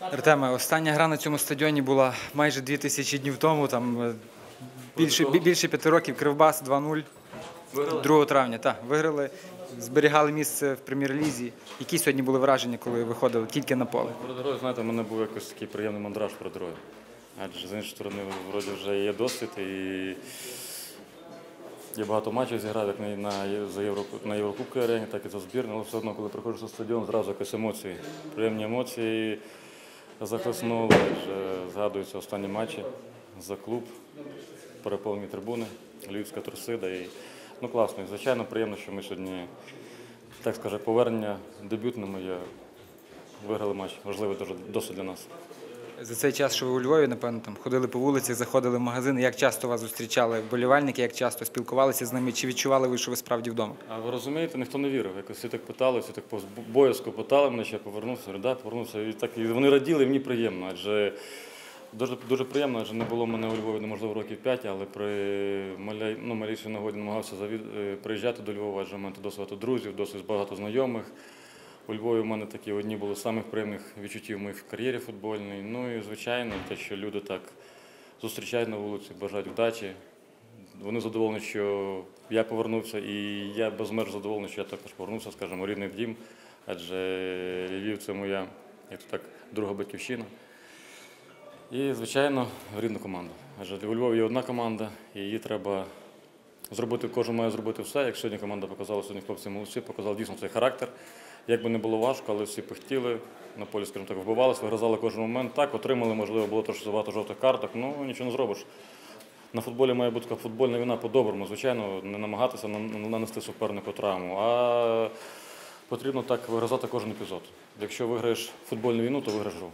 Артеме, остання гра на цьому стадіоні була майже 2000 днів тому. Там е, більше, більше п'яти років Кривбас 2-0. 2 травня. Так, виграли, зберігали місце в прем'єр-лізі. Які сьогодні були враження, коли виходили тільки на поле? Перед грою, знаєте, в мене був якось такий приємний мандраж перед грою. Адже з іншої сторони, вроді вже є досвід і є багато матчів зіграв, як на, на, за Євро, на Єврокубки арені, так і за збірну. Але все одно, коли приходиш на стадіон, зразу якісь емоції. Приємні емоції захлеснули, адже згадуються останні матчі за клуб, переповнені трибуни, Львівська Торсида. І, ну класно, і звичайно приємно, що ми сьогодні, так скаже, повернення дебютними виграли матч. Важливий досить для нас. За цей час, що ви у Львові, напевно, там ходили по вулиці, заходили в магазини. Як часто вас зустрічали вболівальники, як часто спілкувалися з ними? Чи відчували ви, що ви справді вдома? А ви розумієте, ніхто не вірив. Якось всі так питали, всі так боязко питали мене, чи я повернувся. Да, повернувся. І так і вони раділи, і мені приємно. Адже дуже, дуже приємно, адже не було мене у Львові, неможливо, років 5, але при маля, ну, малійшій нагоді намагався завід, е, приїжджати до Львова, адже в мене досить багато друзів, досить багато знайомих. У Львові в мене такі одні були з самих приємних відчуттів в кар'єрі футбольній. Ну і звичайно, те, що люди так зустрічають на вулиці, бажають вдачі. Вони задоволені, що я повернувся, і я безмежно задоволений, що я також повернувся, скажімо, рідний дім, адже Львів це моя, як то так, друга батьківщина. І, звичайно, рідна команда. Адже у Львові є одна команда, і її треба зробити, кожен має зробити все. Як сьогодні команда показала, сьогодні хлопці молодці, показали дійсно цей характер. Як би не було важко, але всі пихтіли, на полі, скажімо так, вбивалися, вигризали кожен момент. Так, отримали, можливо, було трошки забагато жовтих карток, ну нічого не зробиш. На футболі має бути така футбольна війна по-доброму, звичайно, не намагатися нанести супернику травму, а потрібно так вигризати кожен епізод. Якщо виграєш футбольну війну, то виграєш гру.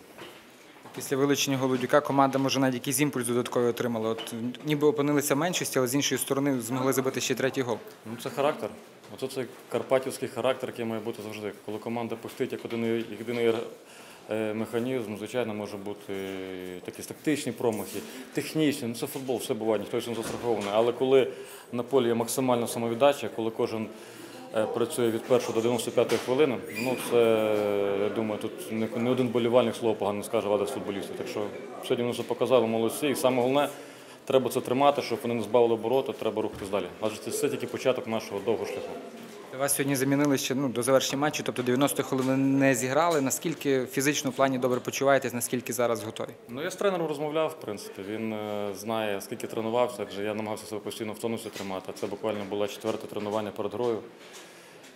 Після вилучення Голодюка команда може навіть якийсь імпульс додатковий отримала. От ніби опинилися в меншості, але з іншої сторони змогли забити ще третій гол. Ну, це характер. Оце цей карпатівський характер, який має бути завжди. Коли команда пустить як один єдиний е, механізм, звичайно, може бути якісь тактичні промахи, технічні. Ну, це футбол, все буває, ніхто не застрахований. Але коли на полі є максимальна самовіддача, коли кожен е, працює від першої до 95-ї хвилини, ну це, я думаю, тут не, один болівальник слово погано не скаже в адрес футболістів. Так що сьогодні вони це показали, молодці. І саме головне, треба це тримати, щоб вони не збавили обороти, треба рухатись далі. Адже це все тільки початок нашого довгого шляху. Вас сьогодні замінили ще ну, до завершення матчу, тобто 90 хвилин не зіграли. Наскільки в фізичному плані добре почуваєтесь, наскільки зараз готові? Ну, я з тренером розмовляв, в принципі. Він е, знає, скільки тренувався, адже я намагався себе постійно в тонусі тримати. Це буквально було четверте тренування перед грою.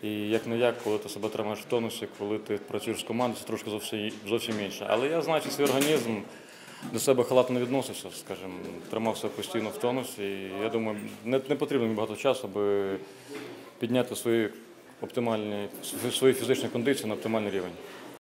І як не як, коли ти себе тримаєш в тонусі, коли ти працюєш з командою, це трошки зовсім, зовсім інше. Але я знаю, що свій організм до себе халатно відносився, скажімо, тримався постійно в тонусі. І я думаю, не, не потрібно мені багато часу, аби підняти свої оптимальні, свої фізичні кондиції на оптимальний рівень.